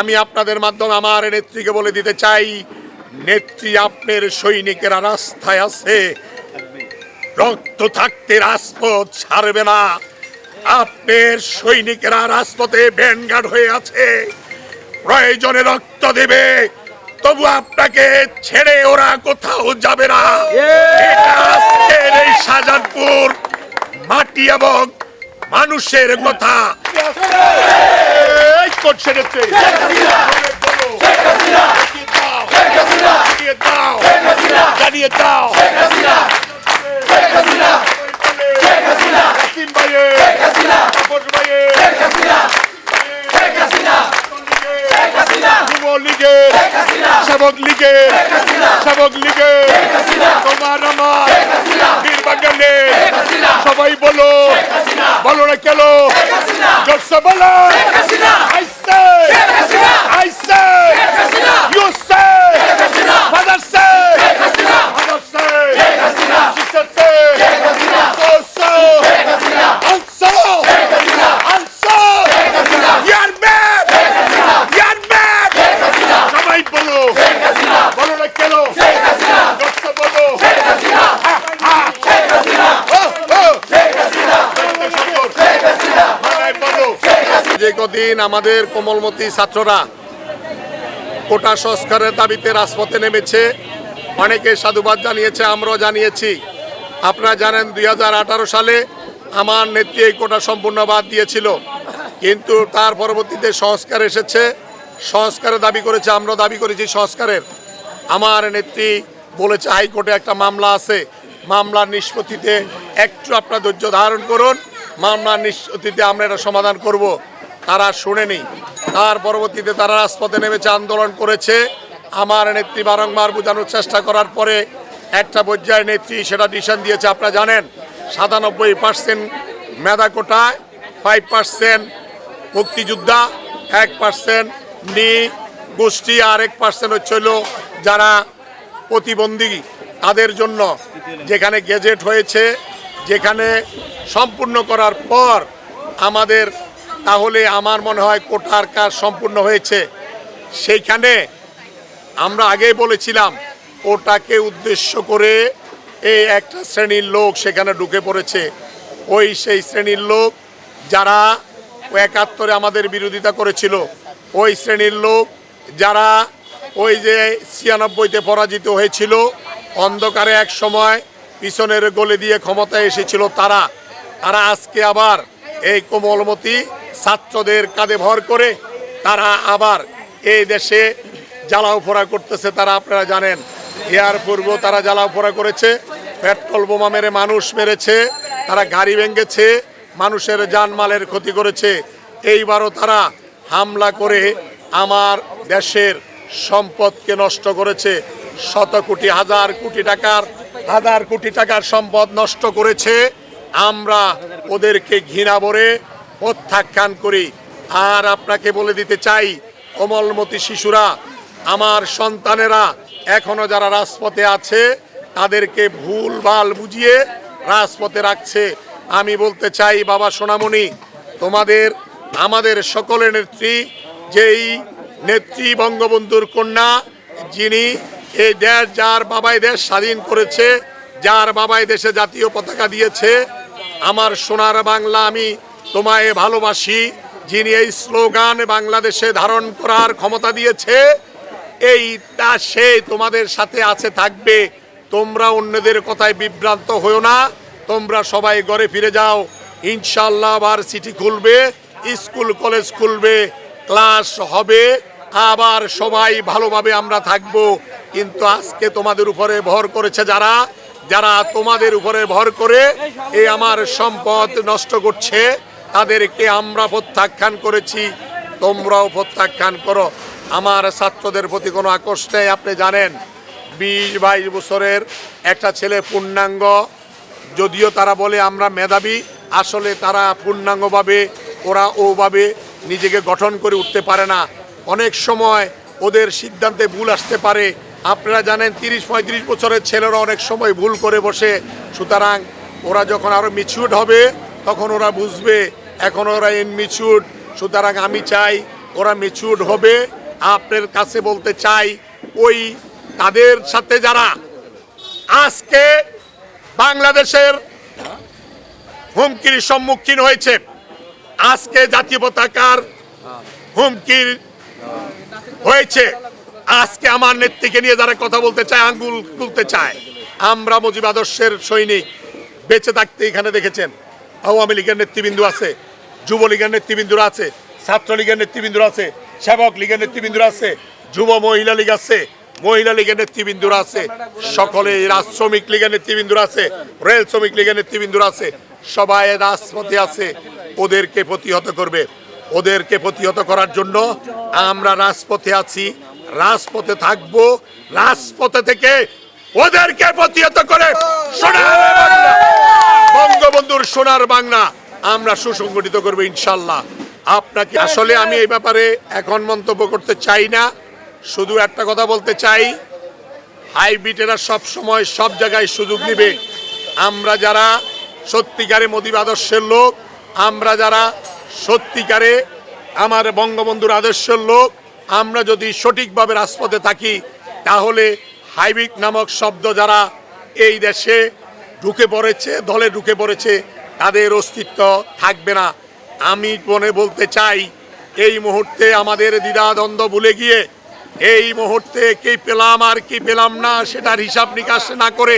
আমি আপনাদের মাধ্যমে আমার নেত্রীকে বলে দিতে চাই, নেত্রী আপনার সৈনিকেরা রাস্তায় আছে। রক্ত থাকতে রাজপথ ছাড়বে না। আপনার সৈনিকেরা রাজপথে ব্যানগার্ড হয়ে আছে। প্রয়োজনে রক্ত দেবে। তবু আপনাকে ছেড়ে ওরা কোথাও যাবে না। আজকের শাহজাদপুর মাটি এবং মানুষের কথা। করছে নেত্রী। জানিয়ে দাও সেবক লীগের, সেবক লীগের, তোমার আমার, বীর বাঙালির, সবাই বলো বলো না কেন জোরসে বলো কদিন আমাদের কোমলমতি ছাত্ররা কোটা সংস্কারের দাবিতে রাজপথে নেমেছে। অনেকে সাধুবাদ জানিয়েছে, আমরাও জানিয়েছি। আপনারা জানেন, দুই হাজার আঠারো সালে আমার নেত্রী এই কোটা সম্পূর্ণ বাদ দিয়েছিল। কিন্তু তার পরবর্তীতে সংস্কার এসেছে। সংস্কারের দাবি করেছে, আমরাও দাবি করেছি সংস্কারের। আমার নেত্রী বলেছে, হাইকোর্টে একটা মামলা আছে। মামলার নিষ্পত্তিতে একটু আপনার ধৈর্য ধারণ করুন। মামলার নিষ্পত্তিতে আমরা এটা সমাধান করব। তারা শুনেনি। তার পরবর্তীতে তারা রাজপথে নেমেছে, আন্দোলন করেছে। আমার নেত্রী বারংবার বোঝানোর চেষ্টা করার পরে একটা পর্যায়ে নেত্রী সেটা ডিসিশন দিয়েছে, আপনারা জানেন, সাতানব্বই পার্সেন্ট মেধা কোটায় ফাইভ পার্সেন্ট মুক্তিযোদ্ধা, এক পার্সেন্ট নি গোষ্ঠী আর এক পার্সেন্ট হচ্ছিল যারা প্রতিবন্ধী। তাদের জন্য যেখানে গেজেট হয়েছে, যেখানে সম্পূর্ণ করার পর আমাদের তাহলে আমার মনে হয় কোটার কাজ সম্পূর্ণ হয়েছে। সেইখানে আমরা আগেই বলেছিলাম ওটাকে উদ্দেশ্য করে এই একটা শ্রেণির লোক সেখানে ঢুকে পড়েছে। ওই সেই শ্রেণির লোক যারা একাত্তরে আমাদের বিরোধিতা করেছিল, ওই শ্রেণির লোক যারা ওই যে ছিয়ানব্বইতে পরাজিত হয়েছিল, অন্ধকারে এক সময় পিছনের গলে দিয়ে ক্ষমতায় এসেছিল তারা। তারা আজকে আবার এই কোমলমতি ছাত্রদের কাঁধে ভর করে তারা আবার এই দেশে জ্বালাও ফোড়া করতেছে তারা, আপনারা জানেন। এয়ার পূর্ব তারা জ্বালাও ফোড়া করেছে, পেট্রোল বোমা মেরে মানুষ মেরেছে, তারা গাড়ি ভেঙেছে, মানুষের জানমালের ক্ষতি করেছে। এইবারও তারা হামলা করে আমার দেশের সম্পদকে নষ্ট করেছে। শত কোটি, হাজার কোটি টাকার, হাজার কোটি টাকার সম্পদ নষ্ট করেছে। আমরা ওদেরকে ঘৃণা ভরে প্রত্যাখ্যান করি। আর আপনাকে বলে দিতে চাই, কোমলমতি শিশুরা, আমার সন্তানেরা, এখনও যারা রাজপথে আছে, তাদেরকে ভুল ভালো বুঝিয়ে রাজপথে রাখছে। আমি বলতে চাই, বাবা সোনামণি, তোমাদের, আমাদের সকলের নেত্রী, যেই নেত্রী বঙ্গবন্ধুর কন্যা, যিনি এই দেশ, যার বাবাই দেশ স্বাধীন করেছে, যার বাবাই দেশে জাতীয় পতাকা দিয়েছে আমার সোনার বাংলা আমি তোমায় ভালোবাসি, যিনি এই স্লোগান বাংলাদেশে ধারণ করার ক্ষমতা দিয়েছে, এইটা সে তোমাদের সাথে আছে, থাকবে। তোমরা অন্যদের কথায় বিভ্রান্ত হও না, তোমরা সবাই ঘরে ফিরে যাও। ইনশাল্লাহ আবার সিটি খুলবে, স্কুল, কলেজ খুলবে, ক্লাস হবে, আবার সবাই ভালোভাবে আমরা থাকব। কিন্তু আজকে তোমাদের উপরে ভর করেছে যারা যারা তোমাদের উপরে ভর করে এই আমার সম্পদ নষ্ট করছে, তাদেরকে আমরা প্রত্যাখ্যান করেছি। তোমরাও প্রত্যাখ্যান করো। আমার ছাত্রদের প্রতি কোনো আকর্ষ নেই, আপনি জানেন। বিশ বাইশ বছরের একটা ছেলে পূর্ণাঙ্গ, যদিও তারা বলে আমরা মেধাবী, আসলে তারা পূর্ণাঙ্গভাবে, ওরা ওভাবে নিজেকে গঠন করে উঠতে পারে না। অনেক সময় ওদের সিদ্ধান্তে ভুল আসতে পারে আপনারা জানেন তিরিশ, পঁয়ত্রিশ বছরের ছেলেরা অনেক সময় ভুল করে বসে। সুতরাং ওরা যখন আরও মিচিউড হবে, তখন ওরা বুঝবে, এখন ওরা ইনমিচিউড সুতরাং আমি চাই ওরা মেচুর্ড হবে। আপনার কাছে বলতে চাই, ওই তাদের সাথে যারা আজকে বাংলাদেশের হুমকির সম্মুখীন হয়েছে, আজকে জাতীয় পতাকার হুমকির হয়েছে। আজকে আমার নেত্রীকে নিয়ে যারা কথা বলতে চায়, আঙ্গুল তুলতে চায়, আমরা মুজিব আদর্শের সৈনিক বেঁচে থাকতে এখানে দেখেছেন। আওয়ামী লীগের নেতৃবৃন্দ আছে, যুবলীগের নেতৃবৃন্দরা আছে, ছাত্রলীগের নেতৃবৃন্দরা আছে, সেবক লীগের নেতৃবৃন্দরা আছে, যুব মহিলা লীগ আছে, মহিলা লীগের নেতৃবৃন্দরা আছে, সকলে রাজ শ্রমিক লীগের নেতৃবৃন্দরা আছে, রেল শ্রমিক লীগের নেতৃবৃন্দরা আছে, সবাই রাজপথে আছে, ওদেরকে প্রতিহত করবে। ওদেরকে প্রতিহত করার জন্য আমরা রাজপথে আছি। রাজপথে থাকব, রাজপথে থেকে ওদেরকে প্রতিহত করে বঙ্গবন্ধুর সোনার বাংলা আমরা সুসংগঠিত করব ইনশাল্লাহ। আপনাকে আসলে আমি এই ব্যাপারে এখন মন্তব্য করতে চাই না। শুধু একটা কথা বলতে চাই, হাইব্রিডেরা সব সময় সব জায়গায় সুযোগ নেবে। আমরা যারা সত্যিকারে মোদী আদর্শের লোক, আমরা যারা সত্যিকারে আমার বঙ্গবন্ধুর আদর্শের লোক আমরা যদি সঠিকভাবে রাজপথে থাকি, তাহলে হাইব্রিড নামক শব্দ যারা এই দেশে ঢুকে পড়েছে, দলে ঢুকে পড়েছে, তাদের অস্তিত্ব থাকবে না। আমি মনে বলতে চাই, এই মুহূর্তে আমাদের দ্বিধাদ্বন্দ্ব ভুলে গিয়ে, এই মুহূর্তে কি পেলাম আর কি পেলাম না, সেটার হিসাব নিকাশ না করে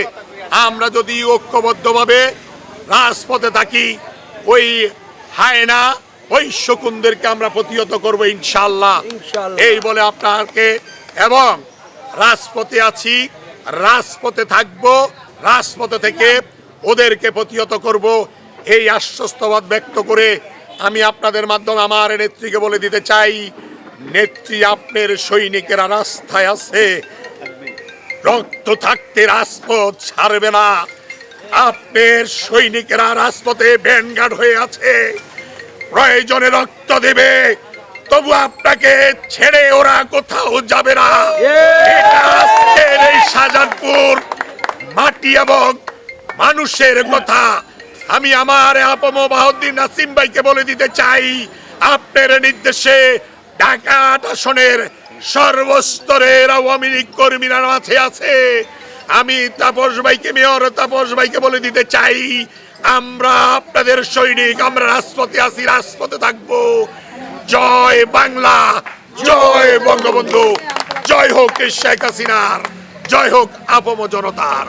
আমরা যদি ঐক্যবদ্ধভাবে রাজপথে থাকি, ওই হায়না ওই শকুনদেরকে আমরা প্রতিহত করব ইনশাল্লাহ এই বলে আপনাকে এবং রাজপথে আছি রাজপথে থাকব রাজপথে থেকে ওদেরকে প্রতিহত করব। এই আশ্বস্তবাদ ব্যক্ত করে আমি আপনাদের মাধ্যমে আমার নেত্রীকে বলে দিতে চাই নেত্রী আপনার সৈনিকেরা রাস্তায় আছে। রক্ত থাকতে রাজপথ ছাড়বে না। আপনার সৈনিকেরা রাজপথে ব্যানগার্ড হয়ে আছে। প্রয়োজনে রক্ত দেবে। তবু আপনাকে ছেড়ে ওরা কোথাও যাবে না। আজকের এই শাহজাদপুর মাটি এবং মানুষের কথা। আমি আমার আপম বাহুদ্দিন নাসিম ভাইকে বলে দিতে চাই আপনার নির্দেশে ঢাকা আসনের সর্বস্তরের আওয়ামী লীগ কর্মীরা মাঝে আছে। আমি তাপস ভাইকে মেয়র তাপস ভাইকে বলে দিতে চাই আমরা আপনাদের সৈনিক, আমরা রাজপথে আছি, রাজপথে থাকব। জয় বাংলা, জয় বঙ্গবন্ধু, জয় হোক শেখ হাসিনার, জয় হোক আপম জনতার